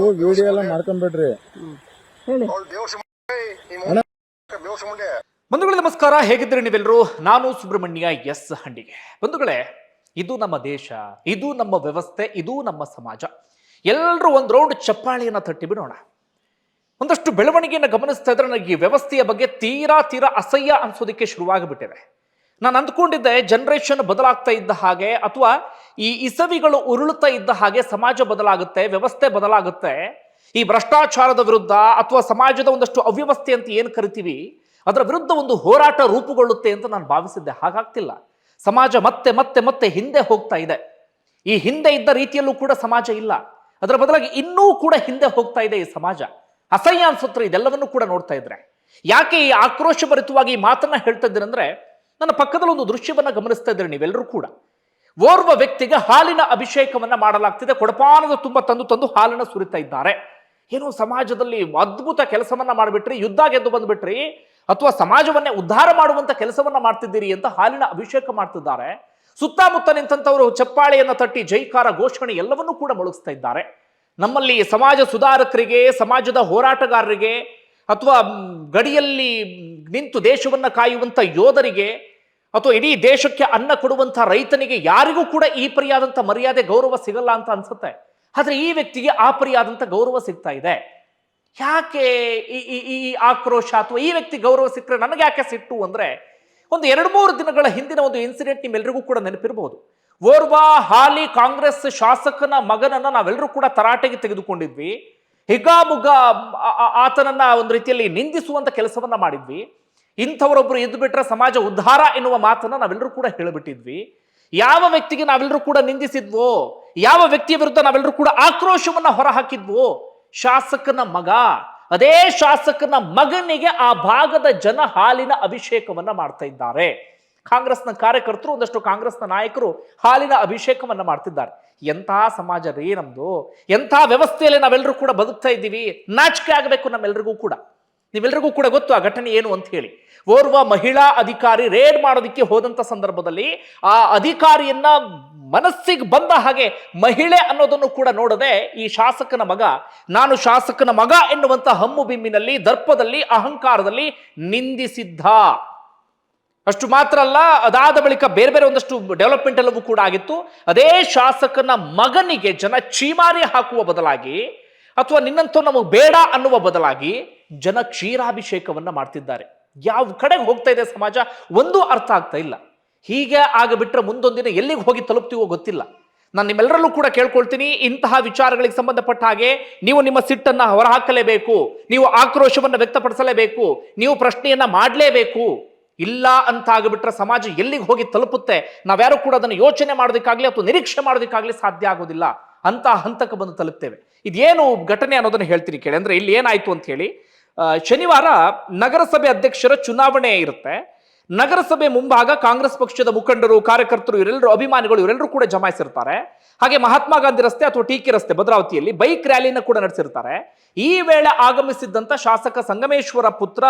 ದಯವಿಟ್ಟು ವಿಡಿಯೋ ಎಲ್ಲ ಮಾಡ್ಕೊಂಡ್ಬಿಡ್ರಿ. ಹೇಳಿ. ಬಂಧುಗಳೇ ನಮಸ್ಕಾರ. ಹೇಗಿದ್ದೀರಿ ನೀವೆಲ್ಲರೂ? ನಾನು ಸುಬ್ರಹ್ಮಣ್ಯ ಎಸ್ ಹಂಡಿಗೆ. ಬಂಧುಗಳೇ ಇದು ನಮ್ಮ ದೇಶ ಇದು ನಮ್ಮ ವ್ಯವಸ್ಥೆ ಇದು ನಮ್ಮ ಸಮಾಜ. ಎಲ್ಲರೂ ಒಂದು ರೌಂಡ್ ಚಪ್ಪಾಳಿಯನ್ನು ತಟ್ಟಿ ಬಿಡೋಣ ಒಂದಷ್ಟು ಬೆಳವಣಿಗೆಯನ್ನು ಗಮನಿಸ್ತಾ ಇದ್ರೆ ನನಗೆ ಈ ವ್ಯವಸ್ಥೆಯ ಬಗ್ಗೆ ತೀರಾ ತೀರಾ ಅಸಹ್ಯ ಅನ್ಸೋದಕ್ಕೆ ಶುರುವಾಗಿಬಿಟ್ಟಿದೆ. ನಾನು ಅಂದ್ಕೊಂಡಿದ್ದೆ ಜನರೇಷನ್ ಬದಲಾಗ್ತಾ ಇದ್ದ ಹಾಗೆ ಅಥವಾ ಈ ಇಸವಿಗಳು ಉರುಳುತ್ತಾ ಇದ್ದ ಹಾಗೆ ಸಮಾಜ ಬದಲಾಗುತ್ತೆ, ವ್ಯವಸ್ಥೆ ಬದಲಾಗುತ್ತೆ. ಈ ಭ್ರಷ್ಟಾಚಾರದ ವಿರುದ್ಧ ಅಥವಾ ಸಮಾಜದ ಒಂದಷ್ಟು ಅವ್ಯವಸ್ಥೆ ಅಂತ ಏನು ಕರಿತೀವಿ, ಅದರ ವಿರುದ್ಧ ಒಂದು ಹೋರಾಟ ರೂಪುಗೊಳ್ಳುತ್ತೆ ಅಂತ ನಾನು ಭಾವಿಸಿದ್ದೆ. ಹಾಗಾಗ್ತಿಲ್ಲ. ಸಮಾಜ ಮತ್ತೆ ಮತ್ತೆ ಮತ್ತೆ ಹಿಂದೆ ಹೋಗ್ತಾ ಇದೆ. ಈ ಹಿಂದೆ ಇದ್ದ ರೀತಿಯಲ್ಲೂ ಕೂಡ ಸಮಾಜ ಇಲ್ಲ. ಅದರ ಬದಲಾಗಿ ಇನ್ನೂ ಕೂಡ ಹಿಂದೆ ಹೋಗ್ತಾ ಇದೆ ಈ ಸಮಾಜ. ಅಸಹ್ಯ ಅನ್ಸುತ್ತೆ ಇದೆಲ್ಲವನ್ನೂ ಕೂಡ ನೋಡ್ತಾ ಇದ್ರೆ. ಯಾಕೆ ಈ ಆಕ್ರೋಶ ಭರಿತವಾಗಿ ಮಾತನ್ನ ಹೇಳ್ತಾ ಇದ್ದೀರಿ ಅಂದ್ರೆ ನನ್ನ ಪಕ್ಕದಲ್ಲಿ ಒಂದು ದೃಶ್ಯವನ್ನು ಗಮನಿಸ್ತಾ ಇದ್ದೀರಿ ನೀವೆಲ್ಲರೂ ಕೂಡ. ಓರ್ವ ವ್ಯಕ್ತಿಗೆ ಹಾಲಿನ ಅಭಿಷೇಕವನ್ನು ಮಾಡಲಾಗ್ತಿದೆ. ಕೊಡಪಾನದ ತುಂಬ ತಂದು ತಂದು ಹಾಲನ್ನು ಸುರಿತಾ ಇದ್ದಾರೆ. ಏನೋ ಸಮಾಜದಲ್ಲಿ ಅದ್ಭುತ ಕೆಲಸವನ್ನ ಮಾಡಿಬಿಟ್ರಿ, ಯುದ್ಧ ಗೆದ್ದು ಬಂದ್ಬಿಟ್ರಿ, ಅಥವಾ ಸಮಾಜವನ್ನೇ ಉದ್ಧಾರ ಮಾಡುವಂತ ಕೆಲಸವನ್ನ ಮಾಡ್ತಿದ್ದೀರಿ ಅಂತ ಹಾಲಿನ ಅಭಿಷೇಕ ಮಾಡ್ತಿದ್ದಾರೆ. ಸುತ್ತಮುತ್ತ ನಿಂತವರು ಚಪ್ಪಾಳೆಯನ್ನು ತಟ್ಟಿ ಜೈಕಾರ ಘೋಷಣೆ ಎಲ್ಲವನ್ನೂ ಕೂಡ ಮೊಳಗಿಸ್ತಾ ಇದ್ದಾರೆ. ನಮ್ಮಲ್ಲಿ ಸಮಾಜ ಸುಧಾರಕರಿಗೆ, ಸಮಾಜದ ಹೋರಾಟಗಾರರಿಗೆ, ಅಥವಾ ಗಡಿಯಲ್ಲಿ ನಿಂತು ದೇಶವನ್ನು ಕಾಯುವಂಥ ಯೋಧರಿಗೆ ಅಥವಾ ಇಡೀ ದೇಶಕ್ಕೆ ಅನ್ನ ಕೊಡುವಂಥ ರೈತನಿಗೆ ಯಾರಿಗೂ ಕೂಡ ಈ ಪರಿಯಾದಂಥ ಮರ್ಯಾದೆ, ಗೌರವ ಸಿಗಲ್ಲ ಅಂತ ಅನ್ಸುತ್ತೆ. ಆದರೆ ಈ ವ್ಯಕ್ತಿಗೆ ಆ ಪರಿಯಾದಂಥ ಗೌರವ ಸಿಗ್ತಾ ಇದೆ. ಯಾಕೆ ಈ ಈ ಆಕ್ರೋಶ ಅಥವಾ ಈ ವ್ಯಕ್ತಿ ಗೌರವ ಸಿಕ್ಕರೆ ನನಗೆ ಯಾಕೆ ಸಿಟ್ಟು ಅಂದ್ರೆ ಒಂದು ಎರಡು ಮೂರು ದಿನಗಳ ಹಿಂದಿನ ಒಂದು ಇನ್ಸಿಡೆಂಟ್ ನಿಮ್ಮೆಲ್ಲರಿಗೂ ಕೂಡ ನೆನಪಿರಬಹುದು ಓರ್ವ ಹಾಲಿ ಕಾಂಗ್ರೆಸ್ ಶಾಸಕನ ಮಗನನ್ನ ನಾವೆಲ್ಲರೂ ಕೂಡ ತರಾಟೆಗೆ ತೆಗೆದುಕೊಂಡಿದ್ವಿ. ಹಿಗಾಮುಗ ಆತನನ್ನ ಒಂದು ರೀತಿಯಲ್ಲಿ ನಿಂದಿಸುವಂತ ಕೆಲಸವನ್ನ ಮಾಡಿದ್ವಿ. ಇಂಥವರೊಬ್ರು ಇದ್ದು ಬಿಟ್ರೆ ಸಮಾಜ ಉದ್ಧಾರ ಎನ್ನುವ ಮಾತನ್ನ ನಾವೆಲ್ಲರೂ ಕೂಡ ಹೇಳಿಬಿಟ್ಟಿದ್ವಿ. ಯಾವ ವ್ಯಕ್ತಿಗೆ ನಾವೆಲ್ಲರೂ ಕೂಡ ನಿಂದಿಸಿದ್ವೋ, ಯಾವ ವ್ಯಕ್ತಿಯ ವಿರುದ್ಧ ನಾವೆಲ್ಲರೂ ಕೂಡ ಆಕ್ರೋಶವನ್ನ ಹೊರಹಾಕಿದ್ವೋ, ಶಾಸಕನ ಮಗ, ಅದೇ ಶಾಸಕನ ಮಗನಿಗೆ ಆ ಭಾಗದ ಜನ ಹಾಲಿನ ಅಭಿಷೇಕವನ್ನ ಮಾಡ್ತಾ ಇದ್ದಾರೆ. ಕಾಂಗ್ರೆಸ್ನ ಕಾರ್ಯಕರ್ತರು, ಒಂದಷ್ಟು ಕಾಂಗ್ರೆಸ್ನ ನಾಯಕರು ಹಾಲಿನ ಅಭಿಷೇಕವನ್ನ ಮಾಡ್ತಿದ್ದಾರೆ. ಎಂಥ ಸಮಾಜ ರೀ ನಮ್ದು? ಎಂಥ ವ್ಯವಸ್ಥೆಯಲ್ಲಿ ನಾವೆಲ್ಲರೂ ಕೂಡ ಬದುಕ್ತಾ ಇದ್ದೀವಿ? ನಾಚಿಕೆ ಆಗಬೇಕು ನಮ್ಮೆಲ್ಲರಿಗೂ ಕೂಡ. ನೀವೆಲ್ಲರಿಗೂ ಕೂಡ ಗೊತ್ತು ಆ ಘಟನೆ ಏನು ಅಂತ ಹೇಳಿ. ಓರ್ವ ಮಹಿಳಾ ಅಧಿಕಾರಿ ರೇಡ್ ಮಾಡೋದಕ್ಕೆ ಹೋದಂತ ಸಂದರ್ಭದಲ್ಲಿ ಆ ಅಧಿಕಾರಿಯನ್ನ ಮನಸ್ಸಿಗೆ ಬಂದ ಹಾಗೆ ಮಹಿಳೆ ಅನ್ನೋದನ್ನು ಕೂಡ ನೋಡದೆ ಈ ಶಾಸಕನ ಮಗ, ನಾನು ಶಾಸಕನ ಮಗ ಎನ್ನುವಂಥ ಹಮ್ಮು ಬಿಮ್ಮಿನಲ್ಲಿ ದರ್ಪದಲ್ಲಿ, ಅಹಂಕಾರದಲ್ಲಿ ನಿಂದಿಸಿದ್ದ. ಅಷ್ಟು ಮಾತ್ರ ಅಲ್ಲ, ಅದಾದ ಬಳಿಕ ಬೇರೆ ಬೇರೆ ಒಂದಷ್ಟು ಡೆವಲಪ್ಮೆಂಟ್ ಎಲ್ಲವೂ ಕೂಡ ಆಗಿತ್ತು. ಅದೇ ಶಾಸಕನ ಮಗನಿಗೆ ಜನ ಚೀಮಾರಿ ಹಾಕುವ ಬದಲಾಗಿ ಅಥವಾ ನಿನ್ನಂತೂ ನಮಗೆ ಬೇಡ ಅನ್ನುವ ಬದಲಾಗಿ ಜನ ಕ್ಷೀರಾಭಿಷೇಕವನ್ನು ಮಾಡ್ತಿದ್ದಾರೆ. ಯಾವ ಕಡೆಗೆ ಹೋಗ್ತಾ ಇದೆ ಸಮಾಜ? ಒಂದೂ ಅರ್ಥ ಆಗ್ತಾ ಇಲ್ಲ. ಹೀಗೆ ಆಗಬಿಟ್ರೆ ಮುಂದೊಂದಿನ ಎಲ್ಲಿಗೆ ಹೋಗಿ ತಲುಪ್ತೀವೋ ಗೊತ್ತಿಲ್ಲ. ನಾನು ನಿಮ್ಮೆಲ್ಲರಲ್ಲೂ ಕೂಡ ಕೇಳ್ಕೊಳ್ತೀನಿ, ಇಂತಹ ವಿಚಾರಗಳಿಗೆ ಸಂಬಂಧಪಟ್ಟ ಹಾಗೆ ನೀವು ನಿಮ್ಮ ಸಿಟ್ಟನ್ನು ಹೊರಹಾಕಲೇಬೇಕು, ನೀವು ಆಕ್ರೋಶವನ್ನು ವ್ಯಕ್ತಪಡಿಸಲೇಬೇಕು, ನೀವು ಪ್ರಶ್ನೆಯನ್ನ ಮಾಡಲೇಬೇಕು. ಇಲ್ಲ ಅಂತ ಆಗಿಬಿಟ್ರೆ ಸಮಾಜ ಎಲ್ಲಿಗೆ ಹೋಗಿ ತಲುಪುತ್ತೆ? ನಾವ್ಯಾರು ಕೂಡ ಅದನ್ನು ಯೋಚನೆ ಮಾಡೋದಕ್ಕಾಗಲಿ ಅಥವಾ ನಿರೀಕ್ಷೆ ಮಾಡೋದಕ್ಕಾಗಲಿ ಸಾಧ್ಯ ಆಗೋದಿಲ್ಲ. ಅಂತ ಹಂತಕ್ಕೆ ಬಂದು ತಲುಪ್ತೇವೆ. ಇದೇನು ಘಟನೆ ಅನ್ನೋದನ್ನು ಹೇಳ್ತೀನಿ ಕೇಳಿ. ಅಂದ್ರೆ ಇಲ್ಲಿ ಏನಾಯ್ತು ಅಂತ ಹೇಳಿ ಶನಿವಾರ ನಗರಸಭೆ ಅಧ್ಯಕ್ಷರ ಚುನಾವಣೆ ಇರುತ್ತೆ. ನಗರಸಭೆ ಮುಂಭಾಗ ಕಾಂಗ್ರೆಸ್ ಪಕ್ಷದ ಮುಖಂಡರು, ಕಾರ್ಯಕರ್ತರು, ಇವರೆಲ್ಲರೂ ಅಭಿಮಾನಿಗಳು ಇವರೆಲ್ಲರೂ ಕೂಡ ಜಮಾಯಿಸಿರ್ತಾರೆ. ಹಾಗೆ ಮಹಾತ್ಮ ಗಾಂಧಿ ರಸ್ತೆ ಅಥವಾ ಟೀಕಿ ರಸ್ತೆ ಭದ್ರಾವತಿಯಲ್ಲಿ ಬೈಕ್ ರ್ಯಾಲಿನ ಕೂಡ ನಡೆಸಿರ್ತಾರೆ. ಈ ವೇಳೆ ಆಗಮಿಸಿದ್ದಂತ ಶಾಸಕ ಸಂಗಮೇಶ್ವರ ಪುತ್ರ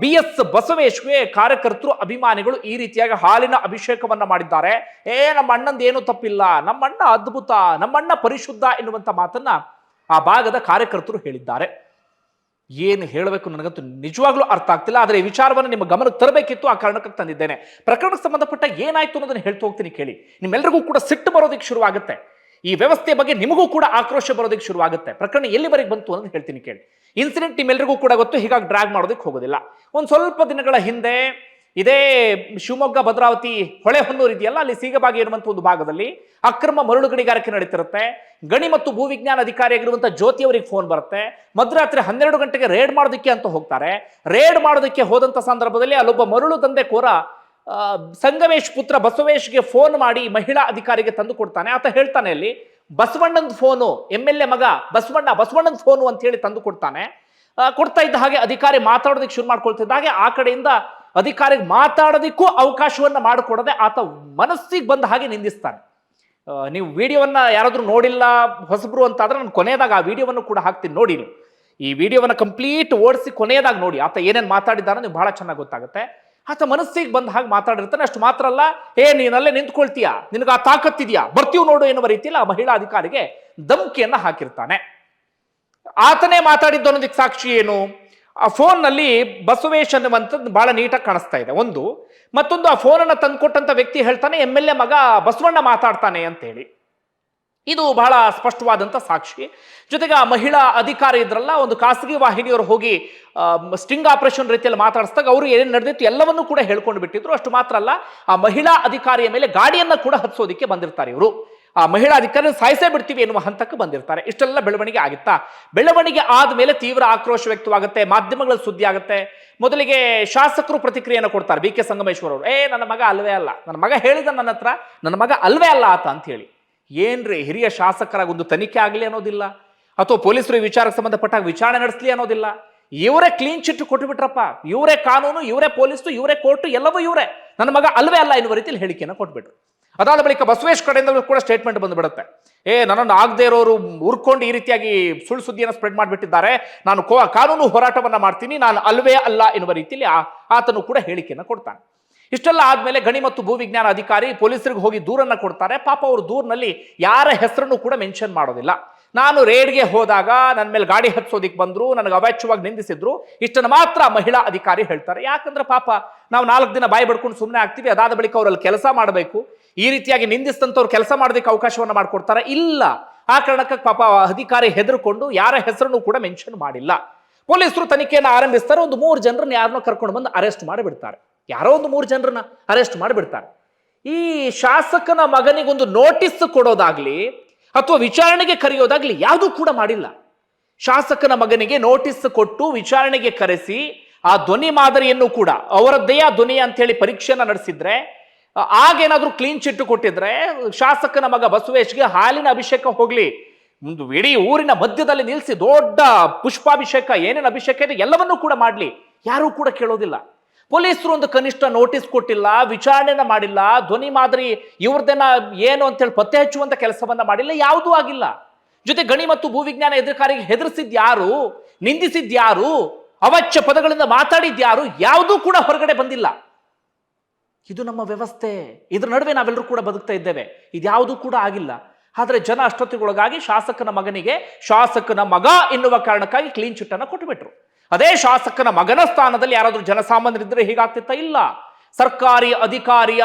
ಬಿ ಎಸ್ ಬಸವೇಶ್ವೇ ಕಾರ್ಯಕರ್ತರು, ಅಭಿಮಾನಿಗಳು ಈ ರೀತಿಯಾಗಿ ಹಾಲಿನ ಅಭಿಷೇಕವನ್ನ ಮಾಡಿದ್ದಾರೆ. ಏ, ನಮ್ಮ ಅಣ್ಣಂದೇನು ಏನು ತಪ್ಪಿಲ್ಲ. ನಮ್ಮಣ್ಣ ಅದ್ಭುತ, ನಮ್ಮಣ್ಣ ಪರಿಶುದ್ಧ ಎನ್ನುವಂತ ಮಾತನ್ನ ಆ ಭಾಗದ ಕಾರ್ಯಕರ್ತರು ಹೇಳಿದ್ದಾರೆ. ಏನು ಹೇಳಬೇಕು ನನಗಂತೂ ನಿಜವಾಗ್ಲೂ ಅರ್ಥ ಆಗ್ತಿಲ್ಲ, ಆದರೆ ಈ ವಿಚಾರವನ್ನು ನಿಮ್ಮ ಗಮನಕ್ಕೆ ತರಬೇಕಿತ್ತು, ಆ ಕಾರಣಕ್ಕೆ ತಂದಿದ್ದೇನೆ. ಪ್ರಕರಣಕ್ಕೆ ಸಂಬಂಧಪಟ್ಟ ಏನಾಯ್ತು ಅನ್ನೋದನ್ನ ಹೇಳ್ತಾ ಹೋಗ್ತೀನಿ ಕೇಳಿ. ನಿಮ್ಮೆಲ್ಲರಿಗೂ ಕೂಡ ಸಿಟ್ಟು ಬರೋದಕ್ಕೆ ಶುರುವಾಗುತ್ತೆ. ಈ ವ್ಯವಸ್ಥೆ ಬಗ್ಗೆ ನಿಮಗೂ ಕೂಡ ಆಕ್ರೋಶ ಬರೋದಕ್ಕೆ ಶುರುವಾಗುತ್ತೆ. ಪ್ರಕರಣ ಎಲ್ಲಿವರೆಗೆ ಬಂತು ಅನ್ನೋದು ಹೇಳ್ತೀನಿ ಕೇಳಿ. ಇನ್ಸಿಡೆಂಟ್ ನಿಮ್ಮೆಲ್ಲರಿಗೂ ಕೂಡ ಗೊತ್ತು, ಹೀಗಾಗಿ ಡ್ರ್ಯಾಗ್ ಮಾಡೋದಕ್ಕೆ ಹೋಗೋದಿಲ್ಲ. ಒಂದು ಸ್ವಲ್ಪ ದಿನಗಳ ಹಿಂದೆ ಇದೇ ಶಿವಮೊಗ್ಗ, ಭದ್ರಾವತಿ, ಹೊಳೆಹೊನ್ನೂರು ಇದೆಯಲ್ಲ, ಅಲ್ಲಿ ಸೀಗಬಾಗಿ ಇರುವಂತಹ ಒಂದು ಭಾಗದಲ್ಲಿ ಅಕ್ರಮ ಮರಳು ಗಣಿಗಾರಿಕೆ ನಡೀತಿರುತ್ತೆ. ಗಣಿ ಮತ್ತು ಭೂವಿಜ್ಞಾನ ಅಧಿಕಾರಿಯಾಗಿರುವಂತಹ ಜ್ಯೋತಿ ಅವರಿಗೆ ಫೋನ್ ಬರುತ್ತೆ. ಮಧ್ಯರಾತ್ರಿ ಹನ್ನೆರಡು ಗಂಟೆಗೆ ರೇಡ್ ಮಾಡೋದಕ್ಕೆ ಅಂತ ಹೋಗ್ತಾರೆ. ರೇಡ್ ಮಾಡೋದಕ್ಕೆ ಹೋದಂತ ಸಂದರ್ಭದಲ್ಲಿ ಅಲ್ಲೊಬ್ಬ ಮರಳು ತಂದೆ ಕೋರ ಸಂಗಮೇಶ್ ಪುತ್ರ ಬಸವೇಶ್ಗೆ ಫೋನ್ ಮಾಡಿ ಮಹಿಳಾ ಅಧಿಕಾರಿಗೆ ತಂದು ಕೊಡ್ತಾನೆ. ಆತ ಹೇಳ್ತಾನೆ ಅಲ್ಲಿ, ಬಸವಣ್ಣನ ಫೋನು ಎಂ ಎಲ್ ಎ ಮಗ, ಬಸವಣ್ಣ, ಬಸವಣ್ಣನ ಫೋನು ಅಂತ ಹೇಳಿ ತಂದು ಕೊಡ್ತಾನೆ. ಕೊಡ್ತಾ ಇದ್ದ ಹಾಗೆ ಅಧಿಕಾರಿ ಮಾತಾಡೋದಕ್ಕೆ ಶುರು ಮಾಡ್ಕೊಳ್ತಿದ್ದ ಹಾಗೆ ಆ ಕಡೆಯಿಂದ ಅಧಿಕಾರಿಗೆ ಮಾತಾಡೋದಕ್ಕೂ ಅವಕಾಶವನ್ನು ಮಾಡಿಕೊಡದೆ ಆತ ಮನಸ್ಸಿಗೆ ಬಂದ ಹಾಗೆ ನಿಂದಿಸ್ತಾನೆ. ನೀವು ವಿಡಿಯೋವನ್ನು ಯಾರಾದರೂ ನೋಡಿಲ್ಲ, ಹೊಸಬ್ರು ಅಂತ ಆದ್ರೆ ನಾನು ಕೊನೆಯದಾಗ ಆ ವಿಡಿಯೋವನ್ನು ಕೂಡ ಹಾಕ್ತೀನಿ, ನೋಡಿ ಈ ವಿಡಿಯೋವನ್ನು ಕಂಪ್ಲೀಟ್ ಓಡಿಸಿ ಕೊನೆಯದಾಗ ನೋಡಿ, ಆತ ಏನೇನು ಮಾತಾಡಿದ್ದಾನೋ ನೀವು ಬಹಳ ಚೆನ್ನಾಗಿ ಗೊತ್ತಾಗುತ್ತೆ. ಆತ ಮನಸ್ಸಿಗೆ ಬಂದ ಹಾಗೆ ಮಾತಾಡಿರ್ತಾನೆ, ಅಷ್ಟು ಮಾತ್ರ ಅಲ್ಲ, ಏ, ನೀನಲ್ಲೇ ನಿಂತ್ಕೊಳ್ತೀಯಾ? ನಿನಗೆ ಆ ತಾಕತ್ತಿದೆಯಾ ಬರ್ತೀವಿ ನೋಡು ಎನ್ನುವ ರೀತಿಯಲ್ಲಿ ಆ ಮಹಿಳಾ ಅಧಿಕಾರಿಗೆ ಧಮ್ಕಿಯನ್ನು ಹಾಕಿರ್ತಾನೆ. ಆತನೇ ಮಾತಾಡಿದ್ದು ಅನ್ನೋದಕ್ಕೆ ಸಾಕ್ಷಿ ಏನು? ಆ ಫೋನ್ನಲ್ಲಿ ಬಸವೇಶ್ ಅನ್ನುವಂಥದ್ದು ಬಹಳ ನೀಟಾಗಿ ಕಾಣಿಸ್ತಾ ಇದೆ. ಒಂದು, ಮತ್ತೊಂದು ಆ ಫೋನನ್ನು ತಂದುಕೊಟ್ಟಂಥ ವ್ಯಕ್ತಿ ಹೇಳ್ತಾನೆ, ಎಂ ಎಲ್ ಎ ಮಗ ಬಸವಣ್ಣ ಮಾತಾಡ್ತಾನೆ ಅಂತ ಹೇಳಿ ಇದು ಬಹಳ ಸ್ಪಷ್ಟವಾದಂಥ ಸಾಕ್ಷಿ. ಜೊತೆಗೆ ಆ ಮಹಿಳಾ ಅಧಿಕಾರಿ ಇದ್ರಲ್ಲ, ಒಂದು ಖಾಸಗಿ ವಾಹಿನಿಯವರು ಹೋಗಿ ಸ್ಟಿಂಗ್ ಆಪರೇಷನ್ ರೀತಿಯಲ್ಲಿ ಮಾತಾಡಿಸಿದಾಗ ಅವರು ಏನು ನಡೆದಿತ್ತು ಎಲ್ಲವನ್ನೂ ಕೂಡ ಹೇಳ್ಕೊಂಡು ಬಿಟ್ಟಿದ್ರು. ಅಷ್ಟು ಮಾತ್ರ ಅಲ್ಲ, ಆ ಮಹಿಳಾ ಅಧಿಕಾರಿಯ ಮೇಲೆ ಗಾಡಿಯನ್ನ ಕೂಡ ಹತ್ಸೋದಿಕ್ಕೆ ಬಂದಿರ್ತಾರೆ ಇವರು. ಆ ಮಹಿಳಾ ಅಧಿಕಾರಿಯನ್ನು ಸಾಯಿಸೇ ಬಿಡ್ತೀವಿ ಎನ್ನುವ ಹಂತಕ್ಕೆ ಬಂದಿರ್ತಾರೆ. ಇಷ್ಟೆಲ್ಲ ಬೆಳವಣಿಗೆ ಆಗುತ್ತಾ? ಬೆಳವಣಿಗೆ ಆದ್ಮೇಲೆ ತೀವ್ರ ಆಕ್ರೋಶ ವ್ಯಕ್ತವಾಗುತ್ತೆ ಮಾಧ್ಯಮಗಳ ಸುದ್ದಿ ಆಗುತ್ತೆ. ಮೊದಲಿಗೆ ಶಾಸಕರು ಪ್ರತಿಕ್ರಿಯೆಯನ್ನು ಕೊಡ್ತಾರೆ, ಬಿ ಕೆ ಸಂಗಮೇಶ್ವರ ಅವರು, ಏ, ನನ್ನ ಮಗ ಅಲ್ವೇ ಅಲ್ಲ, ನನ್ನ ಮಗ ಹೇಳಿದ ನನ್ನ ಹತ್ರ ನನ್ನ ಮಗ ಅಲ್ವೇ ಅಲ್ಲ ಆತ ಅಂತ ಹೇಳಿ. ಏನ್ರಿ, ಹಿರಿಯ ಶಾಸಕರಾಗ ಒಂದು ತನಿಖೆ ಆಗಲಿ ಅನ್ನೋದಿಲ್ಲ? ಅಥವಾ ಪೊಲೀಸರು ಈ ವಿಚಾರಕ್ಕೆ ಸಂಬಂಧಪಟ್ಟಾಗ ವಿಚಾರಣೆ ನಡೆಸಲಿ ಅನ್ನೋದಿಲ್ಲ? ಇವರೇ ಕ್ಲೀನ್ ಚಿಟ್ ಕೊಟ್ಟುಬಿಟ್ರಪ್ಪ ಇವರೇ ಕಾನೂನು, ಇವರೇ ಪೊಲೀಸು, ಇವರೇ ಕೋರ್ಟ್, ಎಲ್ಲವೂ ಇವರೇ. ನನ್ನ ಮಗ ಅಲ್ವೇ ಅಲ್ಲ ಎನ್ನುವ ರೀತಿಯಲ್ಲಿ ಹೇಳಿಕೆಯನ್ನು ಕೊಟ್ಬಿಟ್ರು. ಅದಾದ ಬಳಿಕ ಬಸವೇಶ್ ಕಡೆಯಿಂದಲೂ ಕೂಡ ಸ್ಟೇಟ್ಮೆಂಟ್ ಬಂದ್ಬಿಡುತ್ತೆ. ಏ, ನನ್ನನ್ನು ಆಗದೆ ಇರೋರು ಉರ್ಕೊಂಡು ಈ ರೀತಿಯಾಗಿ ಸುಳ್ಳು ಸುದ್ದಿಯನ್ನು ಸ್ಪ್ರೆಡ್ ಮಾಡಿಬಿಟ್ಟಿದ್ದಾರೆ. ನಾನು ಕೋ, ಕಾನೂನು ಹೋರಾಟವನ್ನು ಮಾಡ್ತೀನಿ. ನಾನು ಅಲ್ವೇ ಅಲ್ಲ ಎನ್ನುವ ರೀತಿಯಲ್ಲಿ ಆತನು ಕೂಡ ಹೇಳಿಕೆಯನ್ನು ಕೊಡ್ತಾನೆ. ಇಷ್ಟೆಲ್ಲ ಆದಮೇಲೆ ಗಣಿ ಮತ್ತು ಭೂವಿಜ್ಞಾನ ಅಧಿಕಾರಿ ಪೊಲೀಸರಿಗೆ ಹೋಗಿ ದೂರನ್ನ ಕೊಡ್ತಾರೆ. ಪಾಪ ಅವರು ದೂರಿನಲ್ಲಿ ಯಾರ ಹೆಸರನ್ನು ಕೂಡ ಮೆನ್ಷನ್ ಮಾಡೋದಿಲ್ಲ. ನಾನು ರೇಡ್ಗೆ ಹೋದಾಗ ನನ್ನ ಮೇಲೆ ಗಾಡಿ ಹತ್ಸೋದಿಕ್ ಬಂದರು, ನನಗೆ ಅವಾಚ್ಯವಾಗಿ ನಿಂದಿಸಿದ್ರು. ಇಷ್ಟನ್ನು ಮಾತ್ರ ಮಹಿಳಾ ಅಧಿಕಾರಿ ಹೇಳ್ತಾರೆ. ಯಾಕಂದ್ರೆ ಪಾಪ ನಾವು ನಾಲ್ಕು ದಿನ ಬಾಯಿ ಬಡ್ಕೊಂಡು ಸುಮ್ಮನೆ ಆಗ್ತೀವಿ, ಅದಾದ ಬಳಿಕ ಅವರಲ್ಲಿ ಕೆಲಸ ಮಾಡಬೇಕು. ಈ ರೀತಿಯಾಗಿ ನಿಂದಿಸಿದಂಥವ್ರು ಕೆಲಸ ಮಾಡೋದಕ್ಕೆ ಅವಕಾಶವನ್ನ ಮಾಡಿಕೊಡ್ತಾರೆ. ಇಲ್ಲ. ಆ ಕಾರಣಕ್ಕೆ ಪಾಪ ಅಧಿಕಾರಿ ಹೆದರ್ಕೊಂಡು ಯಾರ ಹೆಸರನ್ನು ಕೂಡ ಮೆನ್ಷನ್ ಮಾಡಿಲ್ಲ. ಪೊಲೀಸರು ತನಿಖೆಯನ್ನು ಆರಂಭಿಸ್ತಾರೆ. ಒಂದು ಮೂರು ಜನರನ್ನ ಯಾರನ್ನೋ ಕರ್ಕೊಂಡು ಬಂದು ಅರೆಸ್ಟ್ ಮಾಡಿಬಿಡ್ತಾರೆ. ಯಾರೋ ಒಂದು ಮೂರು ಜನರನ್ನ ಅರೆಸ್ಟ್ ಮಾಡಿಬಿಡ್ತಾರೆ. ಈ ಶಾಸಕನ ಮಗನಿಗೊಂದು ನೋಟಿಸ್ ಕೊಡೋದಾಗ್ಲಿ ಅಥವಾ ವಿಚಾರಣೆಗೆ ಕರೆಯೋದಾಗ್ಲಿ ಯಾವುದೂ ಕೂಡ ಮಾಡಿಲ್ಲ. ಶಾಸಕನ ಮಗನಿಗೆ ನೋಟಿಸ್ ಕೊಟ್ಟು ವಿಚಾರಣೆಗೆ ಕರೆಸಿ, ಆ ಧ್ವನಿ ಮಾದರಿಯನ್ನು ಕೂಡ, ಅವರದ್ದೇ ಆ ಧ್ವನಿ ಅಂತ ಹೇಳಿ ಪರೀಕ್ಷೆಯನ್ನ ನಡೆಸಿದ್ರೆ ಆಗೇನಾದ್ರೂ ಕ್ಲೀನ್ ಚಿಟ್ಟು ಕೊಟ್ಟಿದ್ರೆ, ಶಾಸಕನ ಮಗ ಬಸವೇಶ್ಗೆ ಹಾಲಿನ ಅಭಿಷೇಕ ಹೋಗ್ಲಿ, ಒಂದು ಇಡೀ ಊರಿನ ಮಧ್ಯದಲ್ಲಿ ನಿಲ್ಲಿಸಿ ದೊಡ್ಡ ಪುಷ್ಪಾಭಿಷೇಕ, ಏನೇನು ಅಭಿಷೇಕ ಇದೆ, ಎಲ್ಲವನ್ನೂ ಕೂಡ ಮಾಡಲಿ. ಯಾರೂ ಕೂಡ ಕೇಳೋದಿಲ್ಲ. ಪೊಲೀಸರು ಒಂದು ಕನಿಷ್ಠ ನೋಟಿಸ್ ಕೊಟ್ಟಿಲ್ಲ, ವಿಚಾರಣೆನ ಮಾಡಿಲ್ಲ, ಧ್ವನಿ ಮಾದರಿ ಇವ್ರದನ್ನ ಏನು ಅಂತೇಳಿ ಪತ್ತೆ ಹಚ್ಚುವಂತ ಕೆಲಸವನ್ನ ಮಾಡಿಲ್ಲ, ಯಾವುದೂ ಆಗಿಲ್ಲ. ಜೊತೆ ಗಣಿ ಮತ್ತು ಭೂವಿಜ್ಞಾನ ಎದುರುಕಾರಿಗೆ ಹೆದರಿಸಿದ್ ಯಾರು ಅವಾಚ್ಯ ಪದಗಳಿಂದ ಮಾತಾಡಿದ್ ಯಾರು, ಯಾವುದೂ ಕೂಡ ಹೊರಗಡೆ ಬಂದಿಲ್ಲ. ಇದು ನಮ್ಮ ವ್ಯವಸ್ಥೆ. ಇದ್ರ ನಡುವೆ ನಾವೆಲ್ಲರೂ ಕೂಡ ಬದುಕ್ತಾ ಇದ್ದೇವೆ. ಇದ್ಯಾವುದೂ ಕೂಡ ಆಗಿಲ್ಲ. ಆದರೆ ಜನ ಅಷ್ಟೊತ್ತಿಗೊಳಗಾಗಿ ಶಾಸಕನ ಮಗನಿಗೆ, ಶಾಸಕನ ಮಗ ಎನ್ನುವ ಕಾರಣಕ್ಕಾಗಿ ಕ್ಲೀನ್ ಚಿಟ್ಟನ್ನು ಕೊಟ್ಟುಬಿಟ್ರು ಅದೇ ಶಾಸಕನ ಮಗನ ಸ್ಥಾನದಲ್ಲಿ ಯಾರಾದರೂ ಜನಸಾಮಾನ್ಯರಿದ್ದರೆ ಹೀಗಾಗ್ತಿತ್ತ ಇಲ್ಲ. ಸರ್ಕಾರಿ ಅಧಿಕಾರಿಯ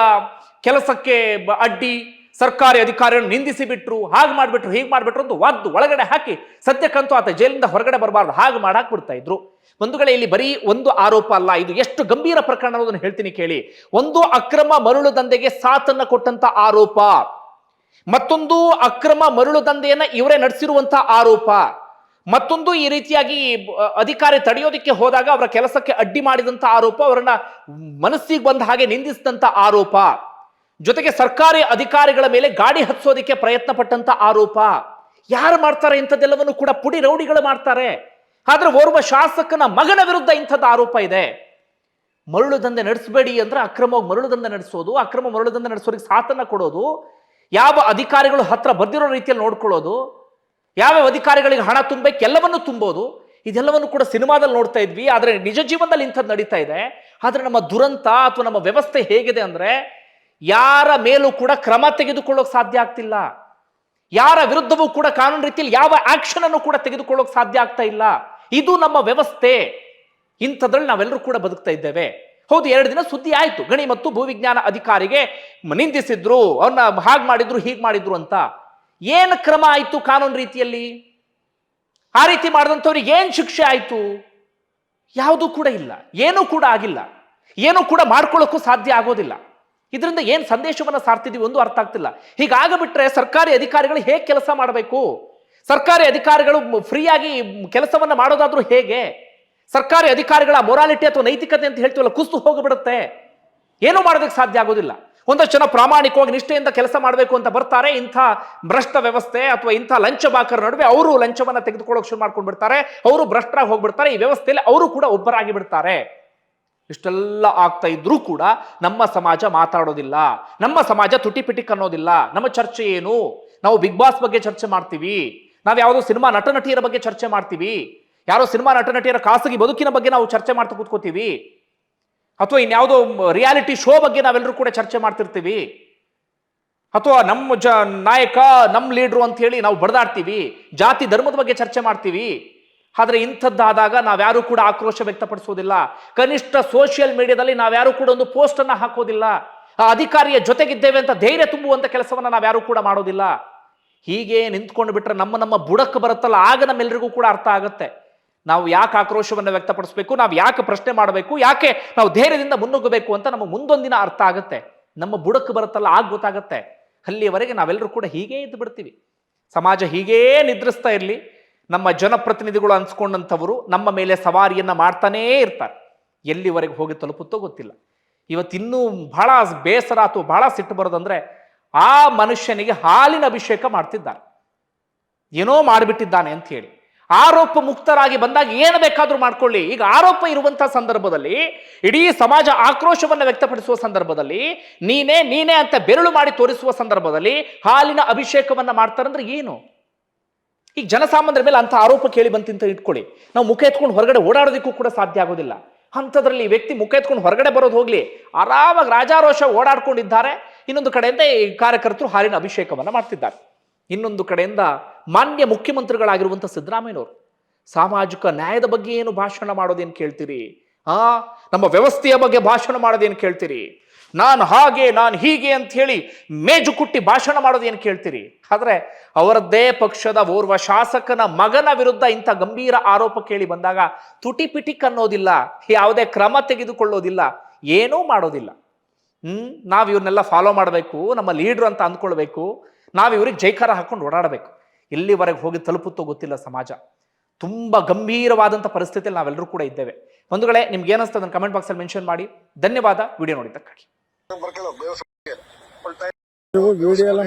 ಕೆಲಸಕ್ಕೆ ಅಡ್ಡಿ, ಸರ್ಕಾರಿ ಅಧಿಕಾರಿಯನ್ನು ನಿಂದಿಸಿ ಬಿಟ್ರು, ಹಾಗೆ ಮಾಡಿಬಿಟ್ರು, ಹೀಗೆ ಮಾಡಿಬಿಟ್ರು ಅಂತ ಒದ್ದು ಒಳಗಡೆ ಹಾಕಿ ಸದ್ಯಕ್ಕಂತೂ ಆತ ಜೈಲಿಂದ ಹೊರಗಡೆ ಬರಬಾರ್ದು, ಹಾಗೆ ಮಾಡಾಕ್ ಬಿಡ್ತಾ ಇದ್ರು. ಬಂಧುಗಳೇ, ಇಲ್ಲಿ ಬರೀ ಒಂದು ಆರೋಪ ಅಲ್ಲ, ಇದು ಎಷ್ಟು ಗಂಭೀರ ಪ್ರಕರಣ ಅನ್ನೋದನ್ನು ಹೇಳ್ತೀನಿ ಕೇಳಿ. ಒಂದು ಅಕ್ರಮ ಮರಳು ದಂಧೆಗೆ ಸಾಥನ್ನ ಕೊಟ್ಟಂತ ಆರೋಪ. ಮತ್ತೊಂದು ಅಕ್ರಮ ಮರಳು ದಂಧೆಯನ್ನ ಇವರೇ ನಡೆಸಿರುವಂತ ಆರೋಪ. ಮತ್ತೊಂದು ಈ ರೀತಿಯಾಗಿ ಅಧಿಕಾರಿ ತಡೆಯೋದಿಕ್ಕೆ ಹೋದಾಗ ಅವರ ಕೆಲಸಕ್ಕೆ ಅಡ್ಡಿ ಮಾಡಿದಂಥ ಆರೋಪ, ಅವರನ್ನ ಮನಸ್ಸಿಗೆ ಬಂದ ಹಾಗೆ ನಿಂದಿಸಿದಂತ ಆರೋಪ. ಜೊತೆಗೆ ಸರ್ಕಾರಿ ಅಧಿಕಾರಿಗಳ ಮೇಲೆ ಗಾಡಿ ಹತ್ಸೋದಿಕ್ಕೆ ಪ್ರಯತ್ನ ಪಟ್ಟಂತ ಆರೋಪ. ಯಾರು ಮಾಡ್ತಾರೆ ಇಂಥದ್ದೆಲ್ಲವನ್ನು ಕೂಡ ಪುಡಿ ರೌಡಿಗಳು ಮಾಡ್ತಾರೆ. ಆದ್ರೆ ಓರ್ವ ಶಾಸಕನ ಮಗನ ವಿರುದ್ಧ ಇಂಥದ್ದು ಆರೋಪ ಇದೆ. ಮರಳು ದಂಧೆ ನಡೆಸಬೇಡಿ ಅಂದ್ರೆ ಅಕ್ರಮವಾಗಿ ಮರಳು ದಂಧೆ ನಡೆಸೋದು, ಅಕ್ರಮ ಮರಳು ದಂಧೆ ನಡೆಸೋರಿಗೆ ಸಾಥನ್ನ ಕೊಡೋದು, ಯಾವ ಅಧಿಕಾರಿಗಳು ಹತ್ರ ಬರ್ದಿರೋ ರೀತಿಯಲ್ಲಿ ನೋಡ್ಕೊಳ್ಳೋದು ಯಾವ ಅಧಿಕಾರಿಗಳಿಗೆ ಹಣ ತುಂಬಬೇಕು ಎಲ್ಲವನ್ನು ತುಂಬೋದು, ಇದೆಲ್ಲವನ್ನು ಕೂಡ ಸಿನಿಮಾದಲ್ಲಿ ನೋಡ್ತಾ ಇದ್ವಿ. ಆದರೆ ನಿಜ ಜೀವನದಲ್ಲಿ ಇಂಥದ್ದು ನಡೀತಾ ಇದೆ. ಆದರೆ ನಮ್ಮ ದುರಂತ ಅಥವಾ ನಮ್ಮ ವ್ಯವಸ್ಥೆ ಹೇಗಿದೆ ಅಂದರೆ, ಯಾರ ಮೇಲೂ ಕೂಡ ಕ್ರಮ ತೆಗೆದುಕೊಳ್ಳೋಕೆ ಸಾಧ್ಯ ಆಗ್ತಿಲ್ಲ. ಯಾರ ವಿರುದ್ಧವೂ ಕೂಡ ಕಾನೂನು ರೀತಿಯಲ್ಲಿ ಯಾವ ಆಕ್ಷನ್ ಅನ್ನು ಕೂಡ ತೆಗೆದುಕೊಳ್ಳೋಕೆ ಸಾಧ್ಯ ಆಗ್ತಾ ಇಲ್ಲ. ಇದು ನಮ್ಮ ವ್ಯವಸ್ಥೆ. ಇಂಥದ್ರಲ್ಲಿ ನಾವೆಲ್ಲರೂ ಕೂಡ ಬದುಕ್ತಾ ಇದ್ದೇವೆ. ಹೌದು, ಎರಡು ದಿನ ಸುದ್ದಿ ಆಯಿತು. ಗಣಿ ಮತ್ತು ಭೂವಿಜ್ಞಾನ ಅಧಿಕಾರಿಗೆ ನಿಂದಿಸಿದ್ರು. ಅವ್ರನ್ನ ಹಾಗೆ ಮಾಡಿದ್ರು, ಹೀಗೆ ಮಾಡಿದ್ರು ಅಂತ. ಏನು ಕ್ರಮ ಆಯಿತು ಕಾನೂನು ರೀತಿಯಲ್ಲಿ? ಆ ರೀತಿ ಮಾಡಿದಂಥವ್ರಿಗೆ ಏನು ಶಿಕ್ಷೆ ಆಯಿತು? ಯಾವುದೂ ಕೂಡ ಇಲ್ಲ. ಏನೂ ಕೂಡ ಆಗಿಲ್ಲ. ಏನೂ ಕೂಡ ಮಾಡ್ಕೊಳ್ಳೋಕ್ಕೂ ಸಾಧ್ಯ ಆಗೋದಿಲ್ಲ. ಇದರಿಂದ ಏನು ಸಂದೇಶವನ್ನು ಸಾರ್ತಿದೀವಿ ಒಂದು ಅರ್ಥ ಆಗ್ತಿಲ್ಲ. ಹೀಗಾಗಬಿಟ್ರೆ ಸರ್ಕಾರಿ ಅಧಿಕಾರಿಗಳು ಹೇಗೆ ಕೆಲಸ ಮಾಡಬೇಕು? ಸರ್ಕಾರಿ ಅಧಿಕಾರಿಗಳು ಫ್ರೀಯಾಗಿ ಕೆಲಸವನ್ನು ಮಾಡೋದಾದ್ರೂ ಹೇಗೆ? ಸರ್ಕಾರಿ ಅಧಿಕಾರಿಗಳ ಮೊರಾಲಿಟಿ ಅಥವಾ ನೈತಿಕತೆ ಅಂತ ಹೇಳ್ತೀವಲ್ಲ, ಕುಸ್ತು ಹೋಗಿಬಿಡುತ್ತೆ. ಏನೂ ಮಾಡೋದಕ್ಕೆ ಸಾಧ್ಯ ಆಗೋದಿಲ್ಲ. ಒಂದಷ್ಟು ಜನ ಪ್ರಾಮಾಣಿಕವಾಗಿ ನಿಷ್ಠೆಯಿಂದ ಕೆಲಸ ಮಾಡಬೇಕು ಅಂತ ಬರ್ತಾರೆ. ಇಂಥ ಭ್ರಷ್ಟ ವ್ಯವಸ್ಥೆ ಅಥವಾ ಇಂಥ ಲಂಚ ಬಾಕರ ನಡುವೆ ಅವರು ಲಂಚವನ್ನ ತೆಗೆದುಕೊಳ್ಳೋಕೆ ಶುರು ಮಾಡ್ಕೊಂಡು ಬಿಡ್ತಾರೆ. ಅವರು ಭ್ರಷ್ಟರಾಗಿ ಹೋಗ್ಬಿಡ್ತಾರೆ. ಈ ವ್ಯವಸ್ಥೆಯಲ್ಲಿ ಅವರು ಕೂಡ ಒಬ್ಬರಾಗಿ ಬಿಡ್ತಾರೆ. ಇಷ್ಟೆಲ್ಲ ಆಗ್ತಾ ಇದ್ರೂ ಕೂಡ ನಮ್ಮ ಸಮಾಜ ಮಾತಾಡೋದಿಲ್ಲ. ನಮ್ಮ ಸಮಾಜ ತುಟಿಪಿಟಿಕ್ ಅನ್ನೋದಿಲ್ಲ. ನಮ್ಮ ಚರ್ಚೆ ಏನು? ನಾವು ಬಿಗ್ ಬಾಸ್ ಬಗ್ಗೆ ಚರ್ಚೆ ಮಾಡ್ತೀವಿ. ನಾವು ಯಾವುದೋ ಸಿನಿಮಾ ನಟ ನಟಿಯರ ಬಗ್ಗೆ ಚರ್ಚೆ ಮಾಡ್ತೀವಿ. ಯಾರೋ ಸಿನಿಮಾ ನಟ ನಟಿಯರ ಖಾಸಗಿ ಬದುಕಿನ ಬಗ್ಗೆ ನಾವು ಚರ್ಚೆ ಮಾಡ್ತಾ ಕೂತ್ಕೋತೀವಿ. ಅಥವಾ ಇನ್ಯಾವುದೋ ರಿಯಾಲಿಟಿ ಶೋ ಬಗ್ಗೆ ನಾವೆಲ್ಲರೂ ಕೂಡ ಚರ್ಚೆ ಮಾಡ್ತಿರ್ತೀವಿ. ಅಥವಾ ನಮ್ಮ ಜ, ನಾಯಕ, ನಮ್ಮ ಲೀಡ್ರು ಅಂತ ಹೇಳಿ ನಾವು ಬಡದಾಡ್ತೀವಿ. ಜಾತಿ ಧರ್ಮದ ಬಗ್ಗೆ ಚರ್ಚೆ ಮಾಡ್ತೀವಿ. ಆದರೆ ಇಂಥದ್ದಾದಾಗ ನಾವ್ಯಾರು ಕೂಡ ಆಕ್ರೋಶ ವ್ಯಕ್ತಪಡಿಸೋದಿಲ್ಲ. ಕನಿಷ್ಠ ಸೋಷಿಯಲ್ ಮೀಡಿಯಾದಲ್ಲಿ ನಾವ್ಯಾರು ಕೂಡ ಒಂದು ಪೋಸ್ಟನ್ನು ಹಾಕೋದಿಲ್ಲ. ಆ ಅಧಿಕಾರಿಯ ಜೊತೆಗಿದ್ದೇವೆ ಅಂತ ಧೈರ್ಯ ತುಂಬುವಂತ ನಾವು ಯಾರು ಕೂಡ ಮಾಡೋದಿಲ್ಲ. ಹೀಗೆ ನಿಂತ್ಕೊಂಡು ಬಿಟ್ರೆ ನಮ್ಮ ನಮ್ಮ ಬುಡಕ್ಕೆ ಬರುತ್ತಲ್ಲ, ಆಗ ನಮ್ಮೆಲ್ಲರಿಗೂ ಕೂಡ ಅರ್ಥ ಆಗುತ್ತೆ. ನಾವು ಯಾಕೆ ಆಕ್ರೋಶವನ್ನು ವ್ಯಕ್ತಪಡಿಸಬೇಕು? ನಾವು ಯಾಕೆ ಪ್ರಶ್ನೆ ಮಾಡಬೇಕು? ಯಾಕೆ ನಾವು ಧೈರ್ಯದಿಂದ ಮುನ್ನುಗ್ಗಬೇಕು ಅಂತ ನಮ್ಮ ಮುಂದೊಂದಿನ ಅರ್ಥ ಆಗುತ್ತೆ. ನಮ್ಮ ಬುಡಕ್ಕೆ ಬರುತ್ತಲ್ಲ, ಆಗ ಗೊತ್ತಾಗುತ್ತೆ. ಅಲ್ಲಿಯವರೆಗೆ ನಾವೆಲ್ಲರೂ ಕೂಡ ಹೀಗೇ ಇದ್ದು ಬಿಡ್ತೀವಿ. ಸಮಾಜ ಹೀಗೇ ನಿದ್ರಿಸ್ತಾ ಇರಲಿ. ನಮ್ಮ ಜನಪ್ರತಿನಿಧಿಗಳು ಅನ್ಸ್ಕೊಂಡಂಥವರು ನಮ್ಮ ಮೇಲೆ ಸವಾರಿಯನ್ನು ಮಾಡ್ತಾನೇ ಇರ್ತಾರೆ. ಎಲ್ಲಿವರೆಗೆ ಹೋಗಿ ತಲುಪುತ್ತೋ ಗೊತ್ತಿಲ್ಲ. ಇವತ್ತಿನ್ನೂ ಬಹಳ ಬೇಸರ ಅಥವಾ ಬಹಳ ಸಿಟ್ಟು ಬರೋದಂದ್ರೆ ಆ ಮನುಷ್ಯನಿಗೆ ಹಾಲಿನ ಅಭಿಷೇಕ ಮಾಡ್ತಿದ್ದಾರೆ. ಏನೋ ಮಾಡಿಬಿಟ್ಟಿದ್ದಾನೆ ಅಂತ ಹೇಳಿ. ಆರೋಪ ಮುಕ್ತರಾಗಿ ಬಂದಾಗ ಏನು ಬೇಕಾದರೂ ಮಾಡ್ಕೊಳ್ಳಿ. ಈಗ ಆರೋಪ ಇರುವಂತಹ ಸಂದರ್ಭದಲ್ಲಿ, ಇಡೀ ಸಮಾಜ ಆಕ್ರೋಶವನ್ನು ವ್ಯಕ್ತಪಡಿಸುವ ಸಂದರ್ಭದಲ್ಲಿ, ನೀನೇ ನೀನೇ ಅಂತ ಬೆರಳು ಮಾಡಿ ತೋರಿಸುವ ಸಂದರ್ಭದಲ್ಲಿ ಹಾಲಿನ ಅಭಿಷೇಕವನ್ನ ಮಾಡ್ತಾರಂದ್ರೆ ಏನು? ಈಗ ಜನಸಾಮಾನ್ಯರ ಮೇಲೆ ಅಂತ ಆರೋಪ ಕೇಳಿ ಬಂತಿಂತ ಇಟ್ಕೊಳ್ಳಿ. ನಾವು ಮುಖ ಎತ್ಕೊಂಡು ಹೊರಗಡೆ ಓಡಾಡೋದಕ್ಕೂ ಕೂಡ ಸಾಧ್ಯ ಆಗೋದಿಲ್ಲ. ಅಂಥದ್ರಲ್ಲಿ ವ್ಯಕ್ತಿ ಮುಖ ಎತ್ಕೊಂಡು ಹೊರಗಡೆ ಬರೋದು ಹೋಗ್ಲಿ. ಆರಾಮಾಗಿ ರಾಜಾರೋಷ ಓಡಾಡ್ಕೊಂಡಿದ್ದಾರೆ. ಇನ್ನೊಂದು ಕಡೆಯಿಂದ ಈ ಕಾರ್ಯಕರ್ತರು ಹಾಲಿನ ಅಭಿಷೇಕವನ್ನ ಮಾಡ್ತಿದ್ದಾರೆ. ಇನ್ನೊಂದು ಕಡೆಯಿಂದ ಮಾನ್ಯ ಮುಖ್ಯಮಂತ್ರಿಗಳಾಗಿರುವಂಥ ಸಿದ್ದರಾಮಯ್ಯನವರು, ಸಾಮಾಜಿಕ ನ್ಯಾಯದ ಬಗ್ಗೆ ಏನು ಭಾಷಣ ಮಾಡೋದೇನು ಕೇಳ್ತೀರಿ? ಆ, ನಮ್ಮ ವ್ಯವಸ್ಥೆಯ ಬಗ್ಗೆ ಭಾಷಣ ಮಾಡೋದೇನು ಕೇಳ್ತೀರಿ? ನಾನು ಹಾಗೆ, ನಾನು ಹೀಗೆ ಅಂತ ಹೇಳಿ ಮೇಜು ಕುಟ್ಟಿ ಭಾಷಣ ಮಾಡೋದೇನು ಕೇಳ್ತೀರಿ? ಆದರೆ ಅವರದ್ದೇ ಪಕ್ಷದ ಓರ್ವ ಶಾಸಕನ ಮಗನ ವಿರುದ್ಧ ಇಂಥ ಗಂಭೀರ ಆರೋಪ ಕೇಳಿ ಬಂದಾಗ ತುಟಿ ಪಿಟಿಕ್ ಅನ್ನೋದಿಲ್ಲ, ಯಾವುದೇ ಕ್ರಮ ತೆಗೆದುಕೊಳ್ಳೋದಿಲ್ಲ, ಏನೂ ಮಾಡೋದಿಲ್ಲ. ಹ್ಮ್, ನಾವು ಇವ್ರನ್ನೆಲ್ಲ ಫಾಲೋ ಮಾಡಬೇಕು, ನಮ್ಮ ಲೀಡ್ರು ಅಂತ ಅಂದ್ಕೊಳ್ಬೇಕು, ನಾವು ಇವ್ರಿಗೆ ಜೈಕಾರ ಹಾಕೊಂಡು ಓಡಾಡಬೇಕು. ಎಲ್ಲಿವರೆಗೆ ಹೋಗಿ ತಲುಪುತ್ತೋ ಗೊತ್ತಿಲ್ಲ ಸಮಾಜ. ತುಂಬಾ ಗಂಭೀರವಾದಂಥ ಪರಿಸ್ಥಿತಿಯಲ್ಲಿ ನಾವೆಲ್ಲರೂ ಕೂಡ ಇದ್ದೇವೆ. ಬಂಧುಗಳೇ ನಿಮ್ಗೆ ಏನಿಸ್ತದೆ ಅದನ್ನು ಕಮೆಂಟ್ ಬಾಕ್ಸಲ್ಲಿ ಮೆನ್ಷನ್ ಮಾಡಿ. ಧನ್ಯವಾದ ವಿಡಿಯೋ ನೋಡಿದ್ದಕ್ಕಾಗಿ. ನೀವು ವಿಡಿಯೋ ಎಲ್ಲ